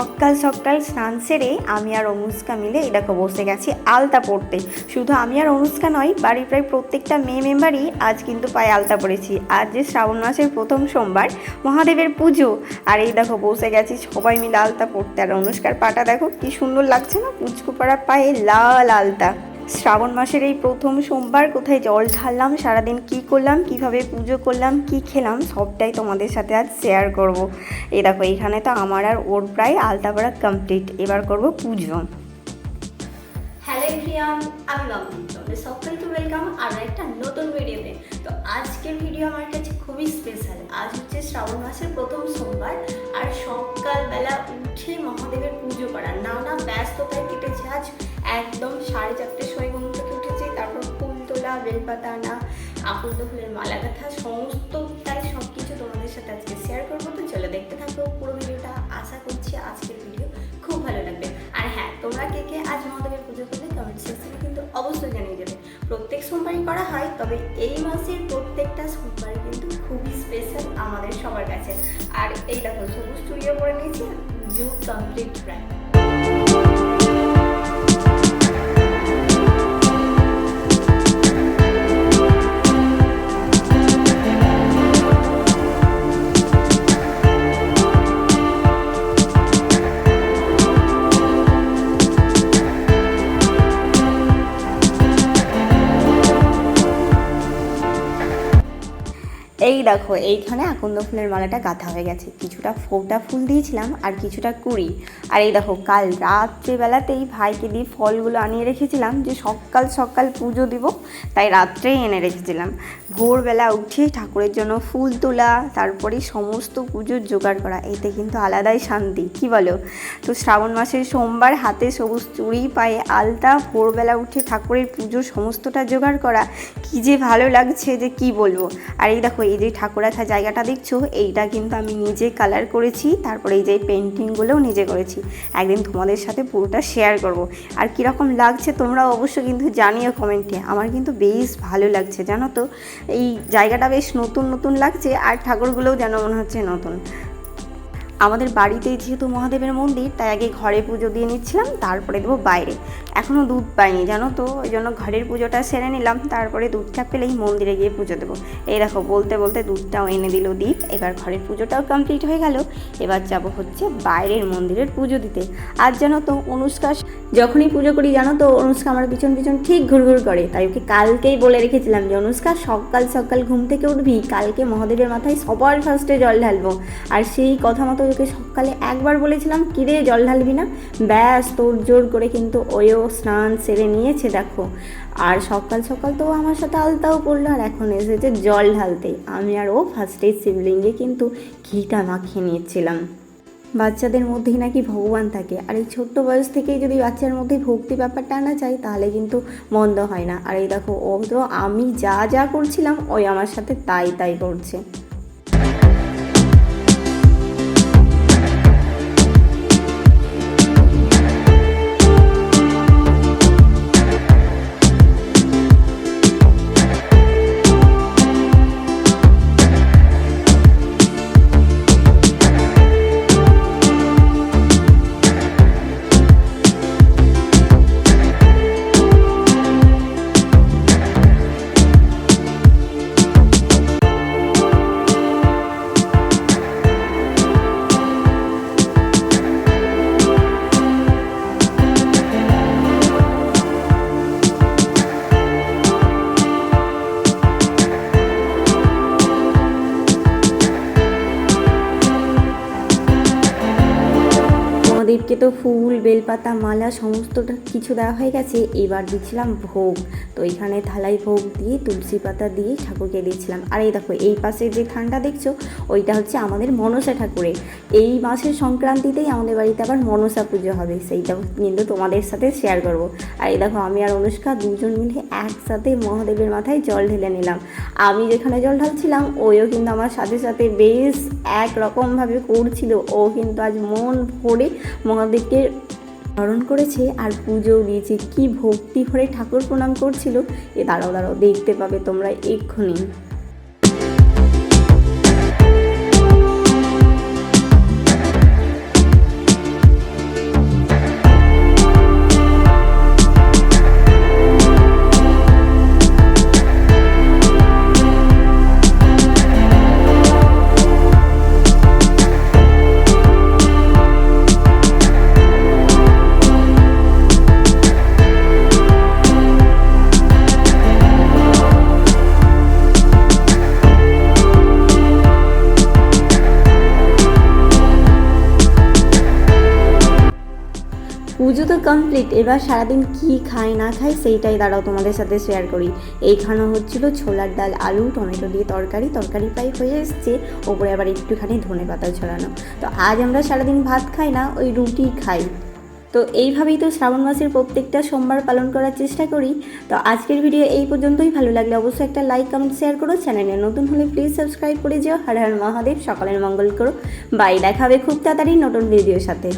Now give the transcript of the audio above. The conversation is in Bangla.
সকাল সকাল স্নান সেরে আমি আর অনুষ্কা মিলে দেখো বসে গেছি আলতা পড়তে শুধু আমি আর অনুষ্কা নয়, বাড়ির প্রায় প্রত্যেকটা মেয়ে মেম্বারই আজ কিন্তু পায়ে আলতা পড়েছি আজ যে শ্রাবণ মাসের প্রথম সোমবার, মহাদেবের পুজো। আর এই দেখো বসে গেছি সবাই মিলে আলতা পড়তে আর অনুষ্কার পাটা দেখো কি সুন্দর লাগছে না? পুচকু পাড়া পায়ে লাল আলতা। শ্রাবণ মাসের এই প্রথম সোমবার কোথায় জল ঢাললাম, সারাদিন কি করলাম, কীভাবে পুজো করলাম, কি খেলাম, সবটাই তোমাদের সাথে আজ শেয়ার করব। এ দেখো, এখানে তো আমার আর ওর প্রায় আলতা পড়া কমপ্লিট এবার করব পুজো। হ্যালো আমি সকলকে ওয়েলকাম আর একটা নতুন ভিডিওতে তো আজকের ভিডিও আমার কাছে খুবই স্পেশাল আজ হচ্ছে শ্রাবণ মাসের প্রথম সোমবার আর সকালবেলা উঠে মহাদেবের পুজো করা নানা ব্যস্ততায় কেটেছে আজ। একদম সাড়ে চারটের সময় ঘুম থেকে উঠেছি, তারপর ফুল তোলা, বেলপাতা আনা আকন্দ ফুলের মালা গাঁথা সমস্তটাই সব কিছু তোমাদের সাথে আজকে শেয়ার করব। তো চলো দেখতে থাকো পুরো ভিডিওটা আশা করছি আজকের ভিডিও খুব ভালো লাগবে। তোমরা কে কে আজ মহাদেবের পুজো করবে কমেন্ট সেকশনে কিন্তু অবশ্যই জানিয়ে দেবে। প্রত্যেক সোমবারই করা হয়, তবে এই মাসের প্রত্যেকটা সোমবার কিন্তু খুবই স্পেশাল আমাদের সবার কাছে। আর এই দেখো, সবুজ স্টুডিও করে নিয়েছি জু কমপ্লিট প্রায় এই দেখো, এইখানে আকন্দ ফুলের মালাটা গাঁথা হয়ে গেছে। কিছুটা ফোটা ফুল দিয়েছিলাম আর কিছুটা কুড়ি। আর এই দেখো, কাল রাত্রেবেলাতেই ভাইকে দিয়ে ফলগুলো আনিয়ে রেখেছিলাম যে সকাল সকাল পুজো দিব, তাই রাত্রেই এনে রেখেছিলাম। ভোরবেলা উঠে ঠাকুরের জন্য ফুল তোলা, তারপরে সমস্ত পুজোর জোগাড় করা, এতে কিন্তু আলাদাই শান্তি। কি বলো? তো শ্রাবণ মাসের সোমবার হাতে সবুজ চুড়ি, পায়ে আলতা, ভোরবেলা উঠে ঠাকুরের পুজোর সমস্তটা জোগাড় করা, কি যে ভালো লাগছে যে কি বলব। আর এই দেখো, এই যে ঠাকুর রাখা জায়গাটা দেখছ, এইটা কিন্তু আমি নিজে কালার করেছি, তারপরে এই যে পেন্টিংগুলোও নিজে করেছি। একদিন তোমাদের সাথে পুরোটা শেয়ার করব। আর কীরকম লাগছে তোমরা অবশ্য কিন্তু জানিও কমেন্টে আমার কিন্তু বেশ ভালো লাগছে, জানো তো? এই জায়গাটা বেশ নতুন নতুন লাগছে, আর ঠাকুরগুলোও যেন মনে হচ্ছে নতুন। আমাদের বাড়িতেই যেহেতু মহাদেবের মন্দির, তাই আগে ঘরে পুজো দিয়ে নিচ্ছিলাম, তারপরে দেবো বাইরে। এখনও দুধ পাইনি, জানো তো, ওই জন্য ঘরের পুজোটা সেরে নিলাম, তারপরে দুধটা পেলেই মন্দিরে গিয়ে পুজো দেবো। এই দেখো, বলতে বলতে দুধটাও এনে দিল দীপ, এবার ঘরের পুজোটাও কমপ্লিট হয়ে গেল। এবার যাব হচ্ছে বাইরের মন্দিরের পুজো দিতে। আর জানো তো, অনুষ্কা যখনই পুজো করি, জানো তো, অনুষ্কা আমার পিছন পিছন ঠিক ঘুরঘুর করে। তাই ওকে কালকেই বলে রেখেছিলাম যে, অনুষ্কা, সকাল সকাল ঘুম থেকে উঠবি, কালকে মহাদেবের মাথায় সবার ফার্স্টে জল ঢালবো। আর সেই কথা মতো ওকে সকালে একবার বলেছিলাম, কিরে, জল ঢালবি না? ব্যাস, তোর জোর করে কিন্তু ওয়েও স্নান সেরে নিয়েছে, দেখো। আর সকাল সকাল তো আমার সাথে আলতাও পড়ল আর এখন এসেছে জল ঢালতে। আমি আর ও ফার্স্টেই শিবলিঙ্গে কিন্তু ঘিটা মাখিয়ে নিয়েছিলাম। বাচ্চাদের মধ্যেই নাকি ভগবান থাকে। আর এই ছোট্ট বয়স থেকেই যদি বাচ্চার মধ্যে ভক্তি ব্যাপারটা আনা চাই তাহলে কিন্তু মন্দ হয় না। আর এই দেখো, ও তো আমি যা যা করছিলাম, ওই আমার সাথে তাই তাই করছে। মহাদেবকে তো ফুল, বেলপাতা, মালা সমস্তটা কিছু দেওয়া হয়ে গেছে, এবার দিচ্ছিলাম ভোগ। তো এখানে থালাই ভোগ দিয়ে, তুলসী পাতা দিয়ে ঠাকুরকে দিচ্ছিলাম আর এই দেখো, এই পাশে যে ঠান্ডা দেখছ, ওইটা হচ্ছে আমাদের মনসা ঠাকুরের। এই মাসের সংক্রান্তিতেই আমাদের বাড়িতে আবার মনসা পুজো হবে সেইটা কিন্তু তোমাদের সাথে শেয়ার করব। আর এই দেখো, আমি আর অনুষ্কা দুজন মিলে একসাথে মহাদেবের মাথায় জল ঢেলে নিলাম। আমি যেখানে জল ঢালছিলাম, ওইও কিন্তু আমার সাথে সাথে বেশ একরকমভাবে করছিল। ও কিন্তু আজ মন ভরে মহাদেবকে স্মরণ করেছে আর পুজোও দিয়েছে। কি ভক্তি ভরে ঠাকুর প্রণাম করছিল? এ দাঁড়াও দাঁড়াও, দেখতে পাবে তোমরা এক্ষুনি। তো কমপ্লিট এবার সারাদিন কি খাই না খাই সেইটাই দাঁড়াও তোমাদের সাথে শেয়ার করি। এইখানে হচ্ছিল ছোলার ডাল, আলু, টমেটো দিয়ে তরকারি। তরকারি প্রায় হয়ে এসছে, ওপরে আবার একটুখানি ধনে পাতা ছড়ানো। তো আজ আমরা সারাদিন ভাত খাই না, ওই রুটি খাই। তো এইভাবেই তো শ্রাবণ মাসের প্রত্যেকটা সোমবার পালন করার চেষ্টা করি। তো আজকের ভিডিও এই পর্যন্তই। ভালো লাগলে অবশ্যই একটা লাইক কমেন্ট শেয়ার করো। চ্যানেলে নতুন হলে প্লিজ সাবস্ক্রাইব করে যেও। হর হর মহাদেব, সকালের মঙ্গল করো। বাই দেখাবে খুব তাড়াতাড়ি নতুন ভিডিওর সাথে।